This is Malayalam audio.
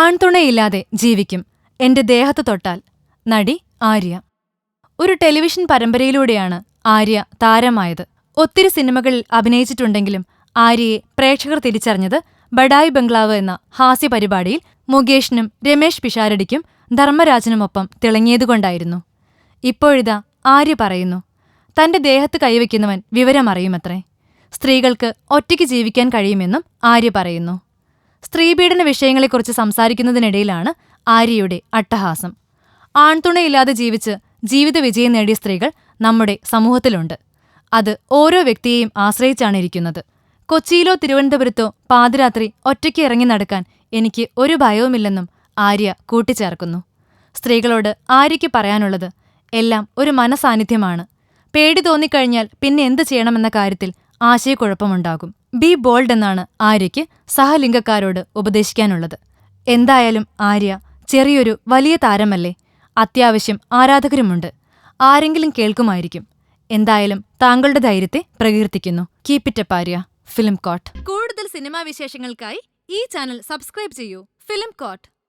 ആൺതുണയില്ലാതെ ജീവിക്കും. എന്റെ ദേഹത്ത് തൊട്ടാൽ. നടി ആര്യ. ഒരു ടെലിവിഷൻ പരമ്പരയിലൂടെയാണ് ആര്യ താരമായത്. ഒത്തിരി സിനിമകളിൽ അഭിനയിച്ചിട്ടുണ്ടെങ്കിലും ആര്യയെ പ്രേക്ഷകർ തിരിച്ചറിഞ്ഞത് ബഡായി ബംഗ്ലാവ് എന്ന ഹാസ്യ പരിപാടിയിൽ മുകേഷിനും രമേഷ് പിഷാരടിക്കും ധർമ്മരാജനുമൊപ്പം തിളങ്ങിയതുകൊണ്ടായിരുന്നു. ഇപ്പോഴിതാ ആര്യ പറയുന്നു തന്റെ ദേഹത്ത് കൈവയ്ക്കുന്നവൻ വിവരമറിയുമത്രേ. സ്ത്രീകൾക്ക് ഒറ്റയ്ക്ക് ജീവിക്കാൻ കഴിയുമെന്നും ആര്യ പറയുന്നു. സ്ത്രീപീഡന വിഷയങ്ങളെക്കുറിച്ച് സംസാരിക്കുന്നതിനിടയിലാണ് ആര്യയുടെ അട്ടഹാസം. ആൺതുണയില്ലാതെ ജീവിച്ച് ജീവിത വിജയം നേടിയ സ്ത്രീകൾ നമ്മുടെ സമൂഹത്തിലുണ്ട്. അത് ഓരോ വ്യക്തിയെയും ആശ്രയിച്ചാണ് ഇരിക്കുന്നത്. കൊച്ചിയിലോ തിരുവനന്തപുരത്തോ പാതിരാത്രി ഒറ്റയ്ക്ക് ഇറങ്ങി നടക്കാൻ എനിക്ക് ഒരു ഭയവുമില്ലെന്നും ആര്യ കൂട്ടിച്ചേർക്കുന്നു. സ്ത്രീകളോട് ആര്യയ്ക്ക് പറയാനുള്ളത് എല്ലാം ഒരു മനസാന്നിധ്യമാണ്. പേടി തോന്നിക്കഴിഞ്ഞാൽ പിന്നെ എന്ത് ചെയ്യണമെന്ന കാര്യത്തിൽ ആശയക്കുഴപ്പമുണ്ടാകും. ബി ബോൾഡ് എന്നാണ് ആര്യയ്ക്ക് സഹലിംഗക്കാരോട് ഉപദേശിക്കാനുള്ളത്. എന്തായാലും ആര്യ ചെറിയൊരു വലിയ താരമല്ലേ? അത്യാവശ്യം ആരാധകരുമുണ്ട്. ആരെങ്കിലും കേൾക്കുമായിരിക്കും. എന്തായാലും താങ്കളുടെ ധൈര്യത്തെ പ്രകീർത്തിക്കുന്നു. Keep it up Arya. Film court. കൂടുതൽ സിനിമാ വിശേഷങ്ങൾക്കായി ഈ ചാനൽ സബ്സ്ക്രൈബ് ചെയ്യൂ. Film court.